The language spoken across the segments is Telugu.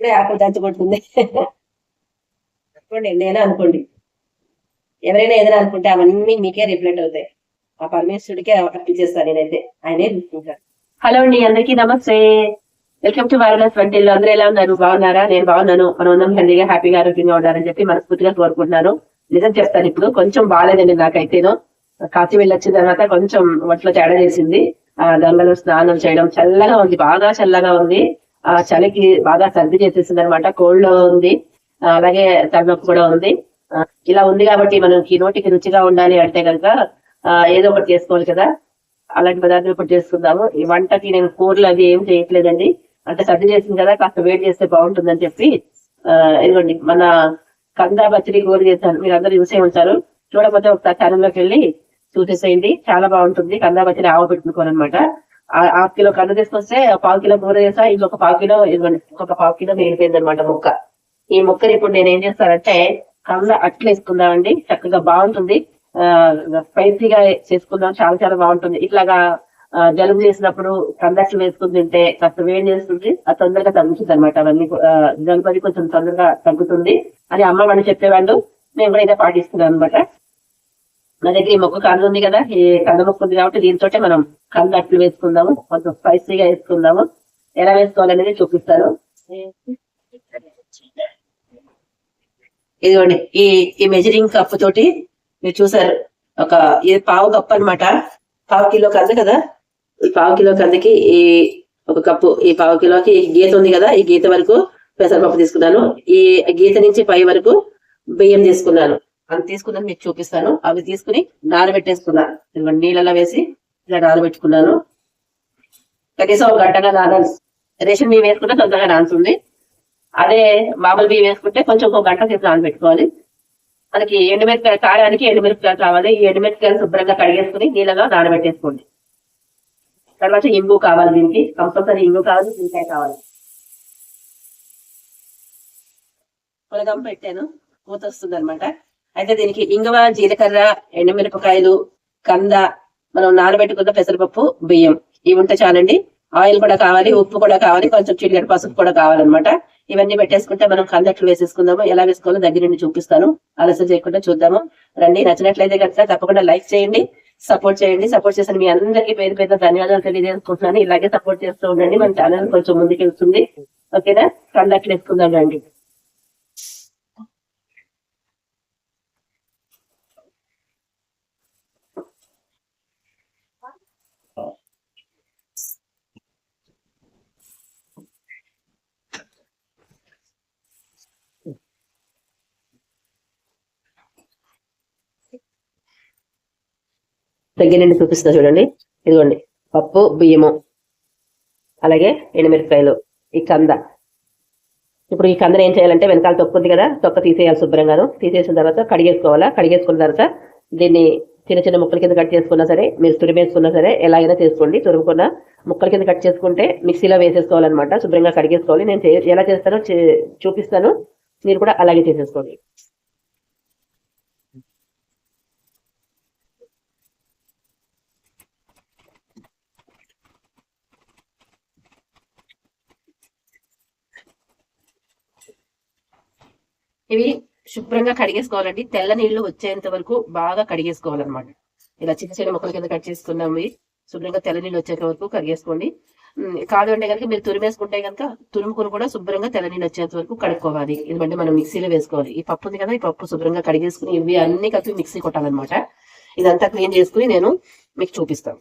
ఇప్పుడే ఆకలి దంచుకుంటుంది అనుకోండి నేనే అనుకోండి. ఎవరైనా ఏదైనా అనుకుంటే అవన్నీ మీకే రిఫ్లెక్ట్ అవుతాయి. ఆ పరమేశ్వరుడికే అర్పించేస్తాను నేనైతే. ఆయనే చూసుకుంటాను హలో అండి అందరికీ నమస్తే. వెల్కమ్ టు వైరలెస్ వంటిల్లో అందరూ ఎలా ఉన్నారు? బాగున్నారా? నేను బాగున్నాను. మనం అందరం హెల్దీగా హ్యాపీగా ఆరోగ్యంగా ఉండాలని చెప్పి మనస్ఫూర్తిగా కోరుకుంటున్నాను. నిజం చెప్తాను ఇప్పుడు. కొంచెం బాగాలేదండి నాకైతేను. కాచి వెళ్ళి వచ్చిన తర్వాత కొంచెం ఒంట్లో తేడా చేసింది ఆ గంగలో స్నానం చేయడం చల్లగా ఉంది. బాగా చల్లగా ఉంది. ఆ చలికి బాగా సర్ది చేసేసింది అనమాట కోల్డ్ ఉంది. అలాగే తలనొప్పి కూడా ఉంది. ఇలా ఉంది కాబట్టి మనకి నోటికి రుచిగా ఉండాలి అంటే కనుక ఏదో ఒకటి చేసుకోవాలి కదా. అలాంటి పదార్థం ఇప్పుడు చేసుకుందాము. ఈ వంటకి నేను కూరలు అవి ఏం చేయట్లేదండి. అంటే సర్ది చేసింది కదా కాస్త వేడి చేస్తే బాగుంటుందని చెప్పి ఇదిగోండి. మన కందా బచ్చడి కూర చేశాను. మీరు అందరూ చూసే ఉంటారు. చూడకపోతే ఒకసారి ఛానల్లోకి వెళ్ళి చూసేసేయండి. చాలా బాగుంటుంది. కందా బచ్చడి ఆవ పెట్టుకోనమాట అనమాట హాఫ్ కిలో కన్ను తీసుకొస్తే పావు కిలో కూర చేసా ఇంకొక పావు కిలో ఇంకొక పావు కిలో మిగిలిపోయింది అనమాట ముక్క. ఈ ముక్కని ఇప్పుడు నేను ఏం చేస్తానంటే కంద అట్లు వేసుకుందామండి. చక్కగా బాగుంటుంది. ఆ స్పైసీగా చేసుకుందాం. చాలా చాలా బాగుంటుంది. ఇట్లాగా జలుబు చేసినప్పుడు కందట్లు వేసుకుని తింటే కాస్త వేడి చేస్తుంది. అది తొందరగా తగ్గుతుంది అనమాట అవన్నీ జలుబు అది కొంచెం తొందరగా తగ్గుతుంది. అని అమ్మ వాళ్ళు చెప్పేవాళ్ళు. మేము కూడా ఇదే పాటిస్తున్నాం అనమాట నా దగ్గర ఈ మొక్క కంద ఉంది కదా ఈ కంద మొక్క ఉంది కాబట్టి దీంతో మనం కంద అట్లు వేసుకుందాము కొంచెం స్పైసీగా వేసుకుందాము. ఎలా వేసుకోవాలనేది చూపిస్తాను. ఇదిగోండి ఈ ఈ మెజరింగ్ కప్ తోటి మీరు చూసారు ఒక ఇది పావు కప్ అన్నమాట. పావు కిలో కంద కదా. ఈ పావు కిలో కందకి ఈ ఒక కప్పు ఈ పావు కిలోకి గీత ఉంది కదా ఈ గీత వరకు పెసరపప్పు తీసుకున్నాను. ఈ గీత నుంచి పై వరకు బియ్యం తీసుకున్నాను. అది తీసుకున్నాను మీకు చూపిస్తాను. అవి తీసుకుని నానబెట్టేసుకున్నాను. ఇదిగోండి నీళ్ళలో వేసి ఇలా నానబెట్టుకున్నాను. కనీసం ఒక గంటగా నానాలి రేషన్ బియ్యం వేసుకుంటే తొందరగా నానుతుంది. అదే మామూలు బియ్యం వేసుకుంటే కొంచెం ఒక గంట సేపు నానబెట్టుకోవాలి. మనకి ఎండుమిరపకాయ కారానికి ఎండుమిరపకాయలు కావాలి. ఈ ఎండుమిరపకాయలు శుభ్రంగా కడిగేసుకుని నీళ్ళలో నానబెట్టేసుకోండి. తర్వాత ఇంగు కావాలి దీనికి. కంపల్సరీ ఇంగు కావాలి చింతాయి కావాలి. పులగం పెట్టాను. పూత వస్తుంది అనమాట అయితే దీనికి ఇంగువ జీలకర్ర ఎండుమిరపకాయలు కంద మనం నానబెట్టుకున్న పెసరపప్పు బియ్యం. ఇవి ఉంటే చాలండి. ఆయిల్ కూడా కావాలి ఉప్పు కూడా కావాలి కొంచెం చిటికెడు పసుపు కూడా కావాలన్నమాట. ఇవన్నీ పెట్టేసుకుంటే మనం కందట్లు వేసేసుకుందాము. ఎలా వేసుకోవాలో దగ్గర నుండి చూపిస్తాను. ఆలస్యం చేయకుండా చూద్దాము. రండి నచ్చినట్లయితే కనుక తప్పకుండా లైక్ చేయండి సపోర్ట్ చేయండి. సపోర్ట్ చేసిన మీ అందరికీ పేరు పేరు ధన్యవాదాలు తెలియజేసుకుంటున్నాను. ఇలాగే సపోర్ట్ చేస్తూ ఉండండి. మన ఛానల్ కొంచెం ముందుకు వెళ్తుంది ఓకేనా? కందట్లు వేసుకుందాం రండి. తగ్గినండి చూపిస్తా చూడండి. ఇదిగోండి పప్పు బియ్యము అలాగే ఎండుమిరపకాయలు ఈ కంద. ఇప్పుడు ఈ కందను ఏం చేయాలంటే వెనకాల తొక్కు ఉంది కదా తొక్క తీసేయాలి శుభ్రంగాను తీసేసిన తర్వాత కడిగేసుకోవాలా? కడిగేసుకున్న తర్వాత దీన్ని చిన్న చిన్న ముక్కల కింద కట్ చేసుకున్నా సరే మీరు తురిమేసుకున్నా సరే ఎలా అయినా చేసుకోండి. తురుముకున్న ముక్కల కింద కట్ చేసుకుంటే మిక్సీలో వేసేసుకోవాలన్నమాట. శుభ్రంగా కడిగేసుకోవాలి. నేను ఎలా చేస్తానో చూపిస్తాను. మీరు కూడా అలాగే చేసేసుకోండి. ఇవి శుభ్రంగా కడిగేసుకోవాలండి. తెల్ల నీళ్ళు వచ్చేంత వరకు బాగా కడిగేసుకోవాలన్నమాట. ఇలా చిన్న చిన్న మొక్కల కింద కట్ చేసుకున్నాము ఇవి. శుభ్రంగా తెల్ల నీళ్ళు వచ్చేంత వరకు కడిగేసుకోండి. కాదు అంటే కనుక మీరు తురిమేసుకుంటే కనుక తురుముకుని కూడా శుభ్రంగా తెల్ల నీళ్ళు వచ్చేంత వరకు కడుక్కోవాలి. ఎందుకంటే మనం మిక్సీలో వేసుకోవాలి. ఈ పప్పు ఉంది కదా ఈ పప్పు శుభ్రంగా కడిగేసుకుని ఇవి అన్ని కలిపి మిక్సీ కొట్టాలన్నమాట. ఇదంతా క్లీన్ చేసుకుని నేను మీకు చూపిస్తాను.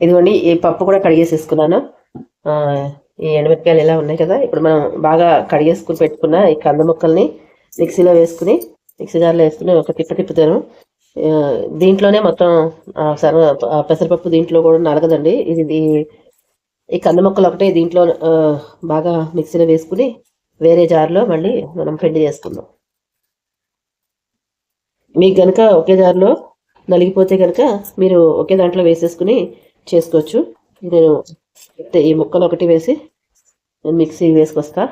ఇదిగోండి ఈ పప్పు కూడా కడిగేసేసుకున్నాను. ఈ ఎండుమిరపకాయలు ఎలా ఉన్నాయి కదా? ఇప్పుడు మనం బాగా కడిగేసుకుని పెట్టుకున్న ఈ కంద ముక్కల్ని మిక్సీలో వేసుకుని మిక్సీ జార్లో వేసుకుని ఒక తిప్ప తిప్పుతాను. దీంట్లోనే మొత్తం సర పెసరపప్పు దీంట్లో కూడా నలగదండి. ఇది ఈ- కంద ముక్కలు ఒకటే దీంట్లో బాగా మిక్సీలో వేసుకుని వేరే జార్లో మళ్ళీ మనం పిండి చేసుకుందాం. మీకు కనుక ఒకే జార్లో నలిగిపోతే కనుక మీరు ఒకే దాంట్లో వేసేసుకుని చేసుకోవచ్చు. నేను ఈ ముక్కలు ఒకటి వేసి నేను మిక్సీ వేసుకొస్తా.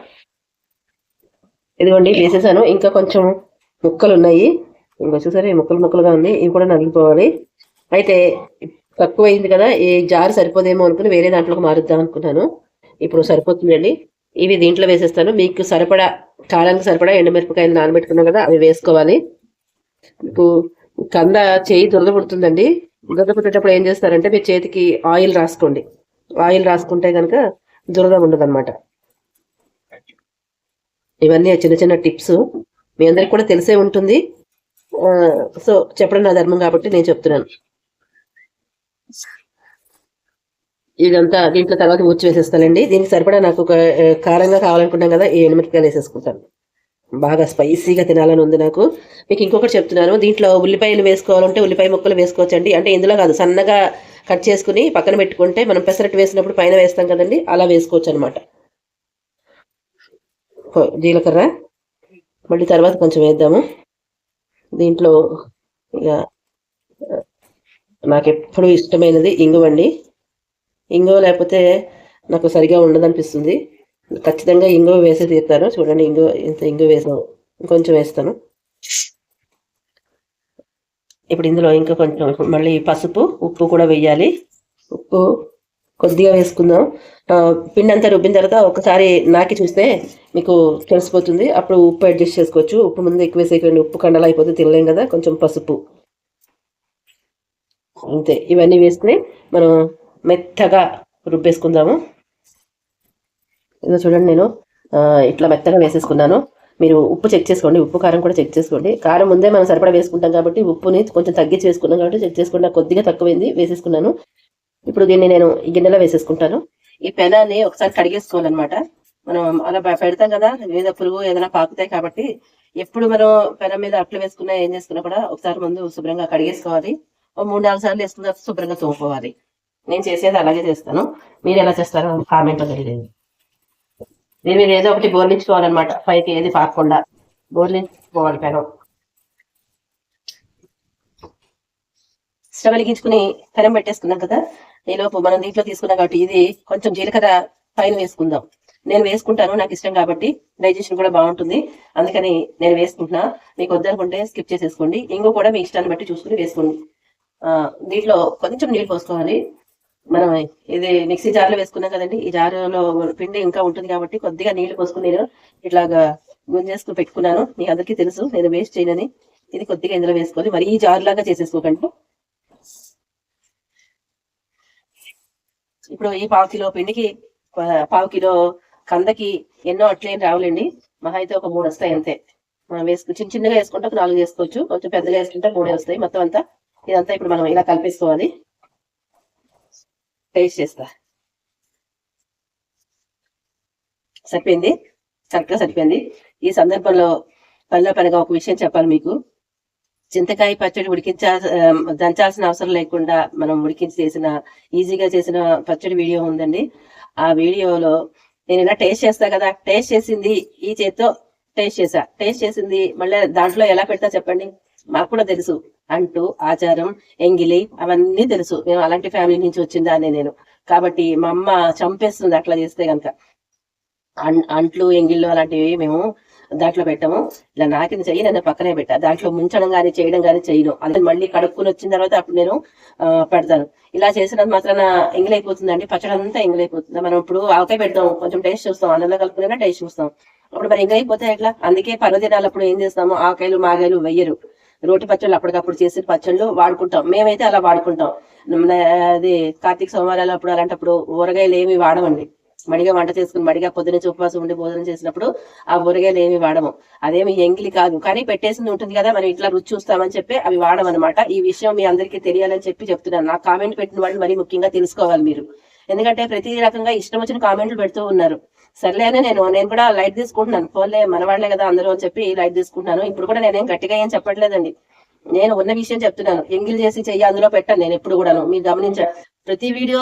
ఇదిగోండి వేసేసాను. ఇంకా కొంచెం ముక్కలు ఉన్నాయి ఇంకా చూసారా ఈ ముక్కలు ముక్కలుగా ఉంది. ఇవి కూడా నలిగిపోవాలి. అయితే తక్కువ అయింది కదా ఈ జారు సరిపోదేమో అనుకుని వేరే దాంట్లోకి మారుద్దాం అనుకున్నాను. ఇప్పుడు సరిపోతుందండి ఇవి దీంట్లో వేసేస్తాను. మీకు సరిపడా కాలానికి సరిపడా ఎండుమిరపకాయలు నానబెట్టుకున్నాం కదా అవి వేసుకోవాలి. మీకు కంద చేయి దురద పుడుతుందండి దురద పుట్టేటప్పుడు ఏం చేస్తారంటే మీ చేతికి ఆయిల్ రాసుకోండి. ఆయిల్ రాసుకుంటే కనుక దురద ఉండదు ఇవన్నీ చిన్న చిన్న టిప్స్. మీ అందరికి కూడా తెలిసే ఉంటుంది. ఆ, సో చెప్పడం నా ధర్మం కాబట్టి నేను చెప్తున్నాను. ఇదంతా దీంట్లో తర్వాత ఊడ్చి వేసేస్తానండి. దీనికి సరిపడా నాకు ఒక కారంగా కావాలనుకున్నాం కదా ఈ ఎనిమిటికాయలు వేసేసుకుంటాను. బాగా స్పైసీగా తినాలని ఉంది నాకు. మీకు ఇంకొకటి చెప్తున్నాను. దీంట్లో ఉల్లిపాయలు వేసుకోవాలంటే ఉల్లిపాయ ముక్కలు వేసుకోవచ్చండి. అంటే ఇందులో కాదు సన్నగా కట్ చేసుకుని పక్కన పెట్టుకుంటే మనం పెసరట్టు వేసినప్పుడు పైన వేస్తాం కదండి అలా వేసుకోవచ్చు అనమాట జీలకర్ర. మళ్ళీ తర్వాత కొంచెం వేద్దాము. దీంట్లో ఇక నాకు ఎప్పుడు ఇష్టమైనది ఇంగువండి ఇంగువ లేకపోతే నాకు సరిగా ఉండదనిపిస్తుంది. ఖచ్చితంగా ఇంగువ వేసే తీరుతాను. చూడండి ఇంగువ ఇంత ఇంగువ వేసాను ఇంకొంచెం వేస్తాను. ఇప్పుడు ఇందులో ఇంకా కొంచెం మళ్ళీ పసుపు ఉప్పు కూడా వేయాలి. ఉప్పు కొద్దిగా వేసుకుందాం. పిండి అంతా రుబ్బిన తర్వాత ఒకసారి నాకి చూస్తే మీకు తెలిసిపోతుంది. అప్పుడు ఉప్పు అడ్జస్ట్ చేసుకోవచ్చు. ఉప్పు ముందు ఎక్కువ వేసేకండి ఉప్పు కండలు అయిపోతే తినలేం కదా. కొంచెం పసుపు. అంతే. ఇవన్నీ వేసుకుని మనం మెత్తగా రుబ్బేసుకుందాము. ఇదో చూడండి నేను ఇట్లా మెత్తగా వేసేసుకున్నాను. మీరు ఉప్పు చెక్ చేసుకోండి ఉప్పు కారం కూడా చెక్ చేసుకోండి. కారం ముందే మనం సరిపడా వేసుకుంటాం కాబట్టి ఉప్పుని కొంచెం తగ్గించి వేసుకున్నాం కాబట్టి చెక్ చేసుకుని కొద్దిగా తక్కువైంది వేసేసుకున్నాను. ఇప్పుడు దీన్ని నేను ఈ గిన్నెలో వేసేసుకుంటాను. ఈ పెనాన్ని ఒకసారి కడిగేసుకోవాలన్నమాట. మనం అలా పెడతాం కదా ఏదో పురుగు ఏదైనా పాకుతాయి కాబట్టి ఎప్పుడు మనం పెనం మీద అట్లు వేసుకున్నా ఏం చేసుకున్నా కూడా ఒకసారి ముందు శుభ్రంగా కడిగేసుకోవాలి. ఓ మూడు నాలుగు సార్లు వేసుకున్న శుభ్రంగా తోముకోవాలి. నేను చేసేది అలాగే చేస్తాను. మీరు ఎలా చేస్తారో కామెంట్లో తెలియదు దీని మీద ఏదో ఒకటి బోర్లించుకోవాలన్నమాట పైకి ఏది పాకకుండా. బోర్లించుకోవాలి పెనం. స్టవ్ వెలిగించుకుని పెనం పెట్టేసుకున్నాం కదా. ఈలోపు మనం దీంట్లో తీసుకున్నాం కాబట్టి ఇది కొంచెం జీలకర్ర పైన వేసుకుందాం. నేను వేసుకుంటాను నాకు ఇష్టం కాబట్టి. డైజెషన్ కూడా బాగుంటుంది. అందుకని నేను వేసుకుంటున్నా. మీకు వద్దనుకుంటే స్కిప్ చేసేసుకోండి. ఇంకో కూడా మీ ఇష్టాన్ని బట్టి చూసుకుని వేసుకోండి. దీంట్లో కొంచెం నీళ్ళు పోసుకోవాలి. మనం ఇది మిక్సీ జార్లో వేసుకున్నాం కదండి. ఈ జారులో పిండి ఇంకా ఉంటుంది కాబట్టి కొద్దిగా నీళ్ళు పోసుకుని నేను ఇట్లాగా గుంజేసుకుని పెట్టుకున్నాను. మీ అందరికీ తెలుసు నేను వేస్ట్ చేయనని. ఇది కొద్దిగా ఇందులో వేసుకోవాలి మరి ఈ జార్ లాగా చేసేసుకోకండి. ఇప్పుడు ఈ పావు కిలో పిండికి పావు కిలో కందకి ఎన్నో అట్లేం రావాలండి. మహా అయితే ఒక మూడు వస్తాయి అంతే. మనం వేసుకు చిన్న చిన్నగా వేసుకుంటే ఒక నాలుగు వేసుకోవచ్చు. కొంచెం పెద్దగా వేసుకుంటే మూడే వస్తాయి. మొత్తం అంతా ఇదంతా ఇప్పుడు మనం ఇలా కలిపేసుకోవాలి. టేస్ట్ చేస్తా. సరిపోయింది? కరెక్ట్గా సరిపోయింది. ఈ సందర్భంలో పనిలో పనిగా ఒక విషయం చెప్పాలి మీకు. చింతకాయ పచ్చడి ఉడికించా దంచాల్సిన అవసరం లేకుండా మనం ఉడికించి చేసిన ఈజీగా చేసిన పచ్చడి వీడియో ఉందండి. ఆ వీడియోలో నేను ఇలా టేస్ట్ చేస్తా కదా టేస్ట్ చేసింది ఈ చేత్తో టేస్ట్ చేసా. టేస్ట్ చేసింది మళ్ళీ దాంట్లో ఎలా పెడతా చెప్పండి? మాకు కూడా తెలుసు. అంటూ ఆచారం ఎంగిలి అవన్నీ తెలుసు. మేము అలాంటి ఫ్యామిలీ నుంచి వచ్చిందా అనే నేను. కాబట్టి మా అమ్మ చంపేస్తుంది అట్లా చేస్తే గనక. అంట్లు ఎంగిళ్ళు అలాంటివి మేము దాంట్లో పెట్టము. ఇలా నాకిన చెయ్యి నేను పక్కనే పెట్టా. దాంట్లో ముంచడం కానీ చేయడం కానీ చేయను అది మళ్ళీ కడుక్కుని వచ్చిన తర్వాత అప్పుడు నేను పెడతాను. ఇలా చేసినంత మాత్రాన ఎంగిలైపోతుందండి. పచ్చడి అంతా ఎంగిలైపోతుంది. మనం ఇప్పుడు ఆవకాయ పెడతాం. కొంచెం టేస్ట్ చూస్తాం. అన్నంలో కలుపుకునే టేస్ట్ చూస్తాం. అప్పుడు మరి ఎంగిలైపోతే ఎట్లా అందుకే పర్వదినాలప్పుడు ఏం చేస్తాము? ఆవకాయలు మాగాయలు వెయ్యరు. రోటి పచ్చళ్ళు అప్పటికప్పుడు చేసిన పచ్చళ్ళు వాడుకుంటాం. మేమైతే అలా వాడుకుంటాం. అది కార్తీక సోమవారాలు అప్పుడు అలాంటప్పుడు ఊరగాయలు ఏమి వాడమండి. మడిగా వంట చేసుకుని మడిగా పొద్దున ఉపవాసం ఉండి భోజనం చేసినప్పుడు ఆ ఊరగాయలు ఏమి వాడము. అదేమి ఎంగిలి కాదు. కానీ పెట్టేసింది ఉంటుంది కదా మనం ఇట్లా రుచి చూస్తామని చెప్పి అవి వాడమన్నమాట. ఈ విషయం మీ అందరికీ తెలియాలని చెప్పి చెప్తున్నాను. నాకు కామెంట్ పెట్టిన వాళ్ళు మరి ముఖ్యంగా తెలుసుకోవాలి మీరు. ఎందుకంటే ప్రతి రకంగా ఇష్టం వచ్చిన కామెంట్లు పెడుతూ ఉన్నారు. సర్లే అని నేను నేను కూడా లైట్ తీసుకుంటున్నాను. ఫోన్లే మనవాళ్ళే కదా అందరూ అని చెప్పి లైట్ తీసుకుంటున్నాను. ఇప్పుడు కూడా నేనేం గట్టిగా ఏం చెప్పట్లేదండి. నేను ఉన్న విషయం చెప్తున్నాను. ఎంగిల్ చేసి చెయ్యి అందులో పెట్టాను నేను ఎప్పుడు కూడాను. మీరు గమనించారు ప్రతి వీడియో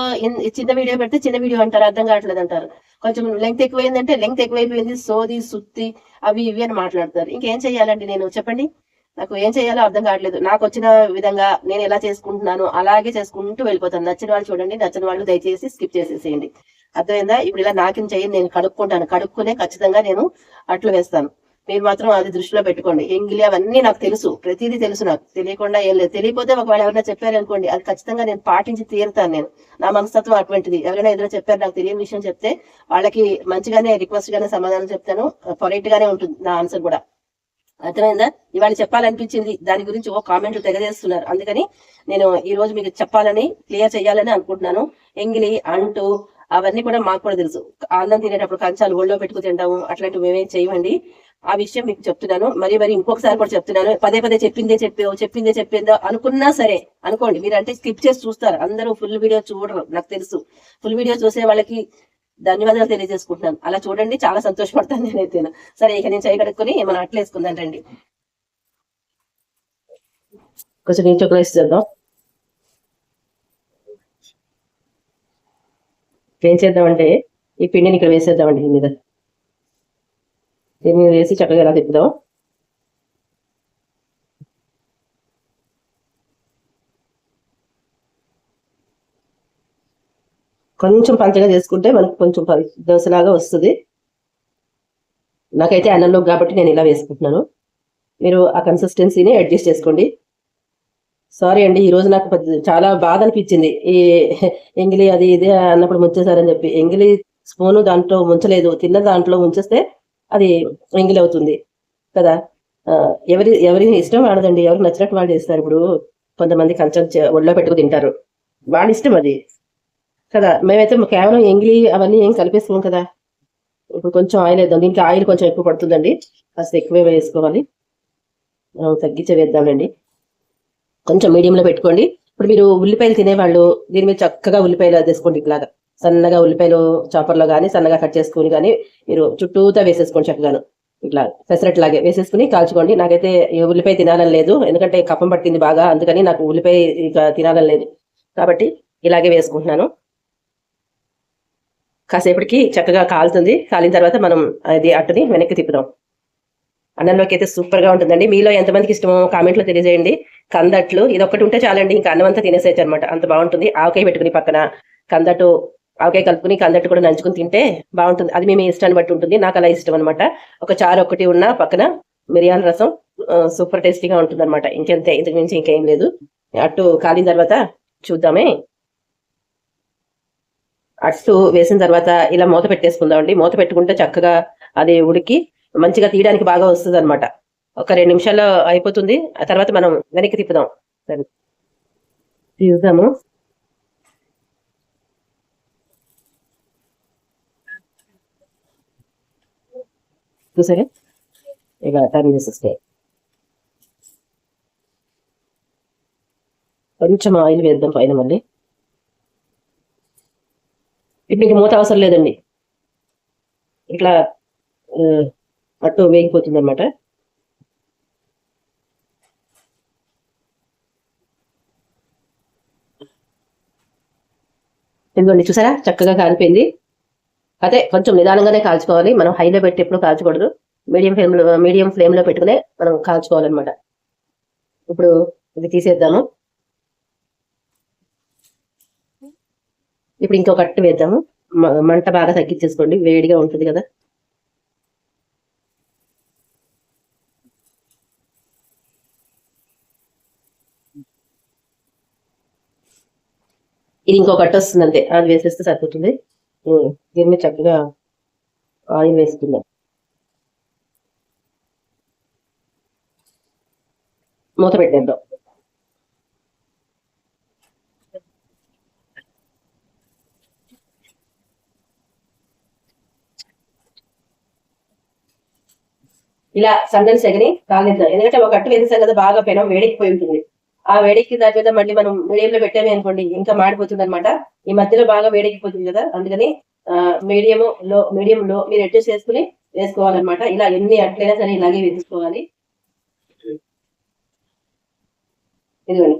చిన్న వీడియో పెడితే చిన్న వీడియో అంటారు అర్థం కావట్లేదు అంటారు. కొంచెం లెంగ్త్ ఎక్కువైందంటే లెంగ్త్ ఎక్కువైపోయింది సోది సుత్తి అవి ఇవి అని మాట్లాడతారు. ఇంకేం చెయ్యాలండి నేను? చెప్పండి. నాకు ఏం చేయాలో అర్థం కావట్లేదు. నాకు వచ్చిన విధంగా నేను ఎలా చేసుకుంటున్నాను అలాగే చేసుకుంటూ వెళ్ళిపోతాను. నచ్చిన వాళ్ళు చూడండి నచ్చిన వాళ్ళు దయచేసి స్కిప్ చేసేసేయండి. అర్థమైందా? ఇప్పుడు ఇలా నాకిన చెయ్యి నేను కడుక్కుంటాను. కడుక్కునే ఖచ్చితంగా నేను అట్లు వేస్తాను. మీరు మాత్రం అది దృష్టిలో పెట్టుకోండి. ఎంగిలి అవన్నీ నాకు తెలుసు. ప్రతిదీ తెలుసు నాకు. తెలియకుండా ఏం లేదు. తెలియకపోతే ఒకవేళ ఎవరైనా చెప్పారు అనుకోండి అది ఖచ్చితంగా నేను పాటించి తీరుతాను నేను. నా మనస్తత్వం అటువంటిది. ఎవరైనా ఎదురు చెప్పారు నాకు తెలియని విషయం చెప్తే వాళ్ళకి మంచిగానే రిక్వెస్ట్ గానే సమాధానం చెప్తాను. పొలైట్ గానే ఉంటుంది నా ఆన్సర్ కూడా. అర్థమైందా? ఇవాళ చెప్పాలనిపించింది. దాని గురించి ఓ కామెంట్లు తెగజేస్తున్నారు. అందుకని నేను ఈ రోజు మీకు చెప్పాలని క్లియర్ చేయాలని అనుకుంటున్నాను. ఎంగిలి అంటూ అవన్నీ కూడా మాకు కూడా తెలుసు. అన్నం తినేటప్పుడు కంచాలు ఒళ్ళో పెట్టుకు తింటాము అట్లాంటివి మేమేం చేయమండి. ఆ విషయం మీకు చెప్తున్నాను. మరి మరి ఇంకొకసారి కూడా చెప్తున్నాను. పదే పదే చెప్పిందే చెప్పావు చెప్పిందే చెప్పిందో అనుకున్నా సరే అనుకోండి మీరు అంటే స్కిప్ చేసి చూస్తారు. అందరూ ఫుల్ వీడియో చూడరు నాకు తెలుసు. ఫుల్ వీడియో చూసే వాళ్ళకి ధన్యవాదాలు తెలియజేసుకుంటున్నాను. అలా చూడండి చాలా సంతోషపడతాను నేనైతే. సరే ఇక నేను చేయి కడుక్కొని మనం అట్లా వేసుకుందాం రండి. కొంచెం నీచు చేద్దాం. ఏం చేద్దామంటే ఈ పిండిని ఇక్కడ వేసేద్దామండి దీని మీద. దీని మీద వేసి చక్కగా ఎలా తిప్పుదాం. కొంచెం పంచగా చేసుకుంటే మనకు కొంచెం దోశలాగా వస్తుంది. నాకైతే అన్నంలో కాబట్టి నేను ఇలా వేసుకుంటున్నాను. మీరు ఆ కన్సిస్టెన్సీని అడ్జస్ట్ చేసుకోండి. సారీ అండి ఈ రోజు నాకు చాలా బాధ అనిపించింది ఈ ఎంగిలి అది ఇది అన్నప్పుడు ముంచేశారని చెప్పి. ఎంగిలి స్పూను దాంట్లో ముంచలేదు. తిన్న దాంట్లో ముంచేస్తే అది ఎంగిలి అవుతుంది కదా. ఎవరి ఎవరి ఇష్టం వాడదండి. ఎవరికి నచ్చినట్టు వాళ్ళు చేస్తారు. ఇప్పుడు కొంతమంది కంచం ఒళ్ళో పెట్టుకు తింటారు. వాళ్ళ ఇష్టం అది కదా. మేమైతే కేవలం ఎంగిలి అవన్నీ ఏం కలిపేస్తాం కదా. ఇప్పుడు కొంచెం ఆయిల్ వేద్దాం. దీనికి ఆయిల్ కొంచెం ఎక్కువ పడుతుందండి. కాస్త ఎక్కువే వేసుకోవాలి. తగ్గించే వేద్దామండి కొంచెం మీడియంలో పెట్టుకోండి. ఇప్పుడు మీరు ఉల్లిపాయలు తినేవాళ్ళు దీని మీద చక్కగా ఉల్లిపాయలు తీసుకోండి ఇట్లాగా. సన్నగా ఉల్లిపాయలు చాపర్లో కానీ సన్నగా కట్ చేసుకుని కానీ మీరు చుట్టూతా వేసేసుకోండి చక్కగాను. ఇట్లా పెసరట్ లాగే వేసేసుకుని కాల్చుకోండి. నాకైతే ఉల్లిపాయ తినాలని లేదు. ఎందుకంటే కప్పం పట్టింది బాగా అందుకని నాకు ఉల్లిపాయ ఇక తినాలని లేదు. కాబట్టి ఇలాగే వేసుకుంటున్నాను. కాసేపటికి చక్కగా కాలుతుంది. కాలిన తర్వాత మనం అది అట్టుని వెనక్కి తిప్పుదాం. అన్నంలోకి అయితే సూపర్గా ఉంటుందండి. మీలో ఎంతమందికి ఇష్టమో కామెంట్లో తెలియజేయండి. కందట్లు ఇది ఒకటి ఉంటే చాలండి. ఇంకా అన్నం అంతా తినేసేయచ్చు అనమాట అంత బాగుంటుంది. ఆవకాయ పెట్టుకుని పక్కన కందట్టు ఆవకాయ కలుపుకుని కందట్టు కూడా నంచుకుని తింటే బాగుంటుంది. అది మేము ఇష్టాన్ని బట్టి ఉంటుంది. నాకు అలా ఇష్టం అనమాట ఒక చారు ఒకటి ఉన్న పక్కన మిరియాల రసం సూపర్ టేస్టీగా ఉంటుంది అనమాట ఇంకెంతే ఇంతకు మించి ఇంకేం లేదు. అటు కాలిన తర్వాత చూద్దామే. అట్టు వేసిన తర్వాత ఇలా మూత పెట్టేసుకుందామండి. మూత పెట్టుకుంటే చక్కగా అది ఉడికి మంచిగా తీయడానికి బాగా వస్తుంది అనమాట ఒక రెండు నిమిషాల్లో అయిపోతుంది. ఆ తర్వాత మనం వెనక్కి తిప్పుదాం. సరే. తీద్దాము చూసారే? ఇక టర్న్ చేసేస్తే. కొంచెం ఆయిల్ వేద్దాం పైన మళ్ళీ. ఇప్పుడు మూత అవసరం లేదండి. ఇట్లా అటు వేగిపోతుంది అనమాట ఇదిగోండి చూసారా? చక్కగా కాలిపోయింది. అదే కొంచెం నిదానంగానే కాల్చుకోవాలి. మనం హైలో పెట్టి ఎప్పుడు కాల్చకూడదు. మీడియం ఫ్లేమ్లో మీడియం ఫ్లేమ్లో పెట్టుకునే మనం కాల్చుకోవాలన్నమాట. ఇప్పుడు ఇది తీసేద్దాము. ఇప్పుడు ఇంకొక అట్టు వేద్దాము మంట బాగా తగ్గించేసుకోండి. వేడిగా ఉంటుంది కదా. ఇది ఇంకొకటి వస్తుంది అంతే అది వేసేస్తే సరిపోతుంది. దీన్ని చక్కగా ఆయిల్ వేసుకుందాం. మూత పెట్టేద్దాం. ఇలా సందని సెగని కాలిద్దాం. ఎందుకంటే ఒక అట్టు వేసేసాం కదా బాగా పెనం వేడెక్కిపోయి ఉంటుంది. ఆ వేడికి దాని మీద మళ్ళీ మనం మీడియంలో పెట్టామే అనుకోండి ఇంకా మాడిపోతుంది అనమాట ఈ మధ్యలో బాగా వేడెక్కిపోతుంది కదా అందుకని మీడియం లో మీడియం లో మీరు అడ్జస్ట్ చేసుకుని వేసుకోవాలన్నమాట. ఇలా ఎన్ని అట్లయినా సరే ఇలాగే వేసుకోవాలి. ఇదిగోండి.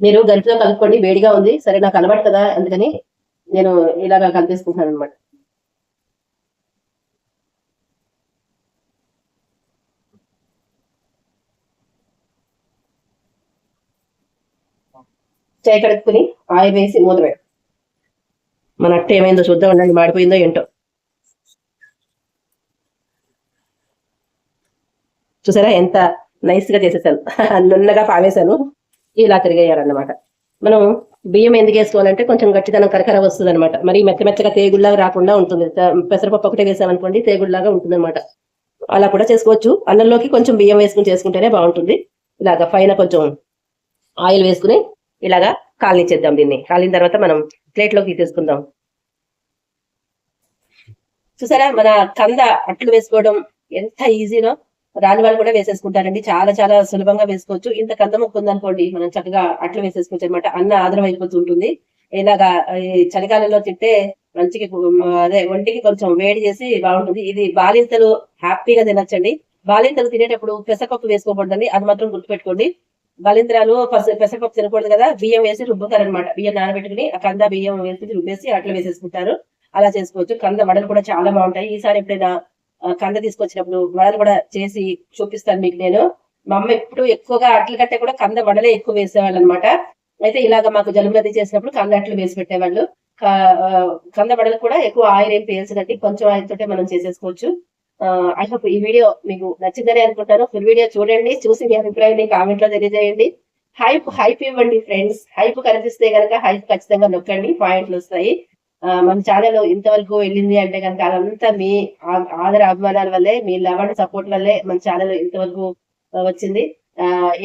మీరు గంటిలో కలుపుకోండి వేడిగా ఉంది. సరే నాకు అలవాటు కదా అందుకని నేను ఇలాగా కలిపేసుకుంటున్నాను అనమాట చేయి కడుక్కుని ఆయిల్ వేసి మూత పెట్టు. మన అట్ట ఏమైందో చూద్దాం ఉండండి మాడిపోయిందో ఏంటో. చూసారా ఎంత నైస్గా చేసేసాను. నున్నగా పావేశాను. ఇలా తిరిగేయాలన్నమాట. మనం బియ్యం ఎందుకు వేసుకోవాలంటే కొంచెం గట్టిదనం కరకర వస్తుంది అనమాట మరి మెత్త మెత్తగా తేగుల్లాగా రాకుండా ఉంటుంది. పెసరపప్పు ఒకటే వేసామనుకోండి తేగుల్లాగా ఉంటుంది అనమాట అలా కూడా చేసుకోవచ్చు. అన్నంలోకి కొంచెం బియ్యం వేసుకుని చేసుకుంటేనే బాగుంటుంది. ఇలాగా పైన కొంచెం ఆయిల్ వేసుకుని ఇలాగా కాలనిచ్చేద్దాం దీన్ని. కాలిన తర్వాత మనం ప్లేట్లోకి తీసుకుందాం చూసారా? మన కంద అట్లు వేసుకోవడం ఎంత ఈజీనో? రాని వాళ్ళు కూడా వేసేసుకుంటారండి. చాలా చాలా సులభంగా వేసుకోవచ్చు. ఇంత కంద ముక్క ఉందనుకోండి మనం చక్కగా అట్లు వేసేసుకోవచ్చు అనమాట అన్న ఆదరం అయిపోతూ ఉంటుంది. ఇలాగా ఈ చలికాలంలో తింటే మంచిగా అదే ఒంటికి కొంచెం వేడి చేసి బాగుంటుంది. ఇది బాలింతలు హ్యాపీగా తినచ్చండి. బాలింతలు తినేటప్పుడు పెసరపప్పు వేసుకోకూడదండి. అది మాత్రం గుర్తుపెట్టుకోండి. బాలింతరాలు పెసరపప్పు తినకూడదు కదా. బియ్యం వేసి రుబ్బుతారనమాట బియ్యం నానబెట్టుకుని ఆ కంద బియ్యం వేసి రుబ్బేసి అట్లా వేసేసుకుంటారు. అలా చేసుకోవచ్చు. కంద వడలు కూడా చాలా బాగుంటాయి. ఈసారి ఎప్పుడైనా కంద తీసుకొచ్చినప్పుడు వడలు కూడా చేసి చూపిస్తాను మీకు నేను. మా అమ్మ ఎప్పుడు ఎక్కువగా అట్ల కట్టే కూడా కంద వడలే ఎక్కువ వేసేవాళ్ళు అనమాట అయితే ఇలాగ మాకు జలుబు అది చేసినప్పుడు కంద అట్లు వేసి పెట్టేవాళ్ళు. కంద వడలు కూడా ఎక్కువ ఆయిల్ ఏం పేల్చదండి. కొంచెం ఆయిల్ తోటే మనం చేసేసుకోవచ్చు. ఐ హోప్ ఈ వీడియో మీకు నచ్చిందని అనుకుంటాను. ఫుల్ వీడియో చూడండి. చూసి మీ అభిప్రాయాన్ని కామెంట్లో తెలియజేయండి. హైప్ హైప్ ఇవ్వండి ఫ్రెండ్స్. హైప్ కనిపిస్తే కనుక హైప్ ఖచ్చితంగా నొక్కండి. పాయింట్లు వస్తాయి. మన ఛానల్ ఇంతవరకు వెళ్ళింది అంటే కనుక అదంతా మీ ఆదర అభిమానాల వల్లే మీ లవ్ అండ్ సపోర్ట్ వల్లే మన ఛానల్ ఇంతవరకు వచ్చింది.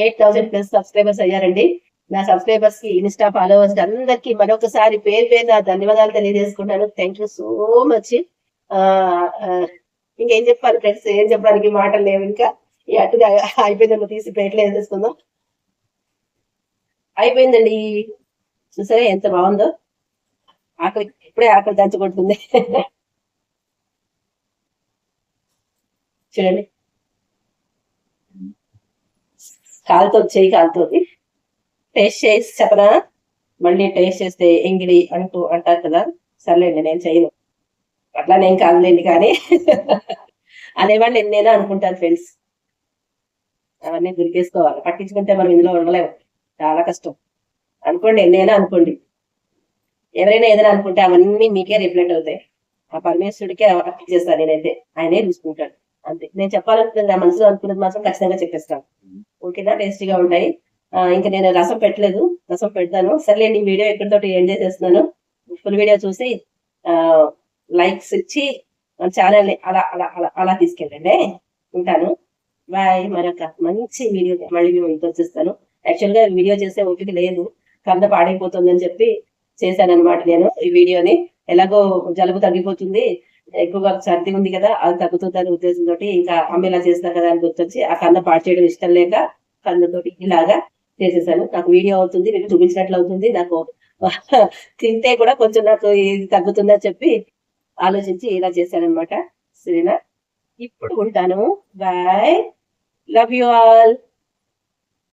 ఎయిట్ థౌసండ్ ప్లస్ సబ్స్క్రైబర్స్ అయ్యారండి. నా సబ్స్క్రైబర్స్కి ఇన్స్టా ఫాలోవర్స్ అందరికి మరొకసారి పేరు పేరు నా ధన్యవాదాలు తెలియజేసుకుంటాను. థ్యాంక్ యూ సో మచ్ ఇంకేం చెప్పాలి ఫ్రెండ్స్ ఏం చెప్పడానికి మాటలు లేవు ఇంకా. ఈ అట్టుగా అయిపోయిందన్న తీసి ప్లేట్లో వేసేసుకుందాం. అయిపోయిందండి. చూసారా ఎంత బాగుందో? ఆకలి ఇప్పుడే ఆకలి దంచుకుంటుంది చూడండి. కాలుతో చేయి కాలుతోది టేస్ట్ చేసి చెప్పనా? మళ్ళీ టేస్ట్ చేస్తే ఎంగిలి అంటూ అంటారు కదా? సర్లేండి నేను చేయను. అట్లా నేను కాదులేండి కానీ. అనేవాళ్ళు ఎన్నైనా అనుకుంటారు ఫ్రెండ్స్ అవన్నీ గురికేసుకోవాలి పట్టించుకుంటే మనం ఇందులో ఉండలేము. చాలా కష్టం. అనుకోండి ఎన్నైనా అనుకోండి. ఎవరైనా ఏదైనా అనుకుంటే అవన్నీ మీకే రిఫ్లెక్ట్ అవుతాయి. ఆ పరమేశ్వరుడికే చేస్తాను నేనైతే. ఆయనే చూసుకుంటాడు. అంతే. నేను చెప్పాలనుకున్నది నా మనసులో అనుకున్నది మాత్రం ఖచ్చితంగా చెప్పేస్తాను. ఓకేనా? టేస్టీగా ఉంటాయి. ఇంకా నేను రసం పెట్టలేదు. రసం పెడతాను. సర్లేండి ఈ వీడియో ఎక్కడితోటి ఎండ్ చేసేస్తున్నాను. ఫుల్ వీడియో చూసి లైక్స్ ఇచ్చి మన ఛానల్ని అలా అలా అలా అలా తీసుకెళ్ళండి. ఉంటాను. బాయ్. మరొక మంచి వీడియో మళ్ళీ మేము ఇంత వచ్చేస్తాను. యాక్చువల్గా వీడియో చేసే ఓపిక లేదు. కంద పాడైపోతుంది అని చెప్పి చేశాను అనమాట నేను ఈ వీడియోని. ఎలాగో జలుబు తగ్గిపోతుంది ఎక్కువగా సర్ది ఉంది కదా అది తగ్గుతుందని ఉద్దేశంతో ఇంకా అమ్మ ఇలా చేస్తా కదా అని గుర్తొచ్చి ఆ కన్న పాడు చేయడం ఇష్టం లేక కందతోటి ఇలాగా చేసేసాను. నాకు వీడియో అవుతుంది మీకు చూపించినట్లు అవుతుంది. నాకు తింటే కూడా కొంచెం నాకు ఇది తగ్గుతుందని చెప్పి ఆలోచించి ఇలా చేశాను అనమాట సరేనా? ఇప్పుడు ఉంటాను. బాయ్. Love you all.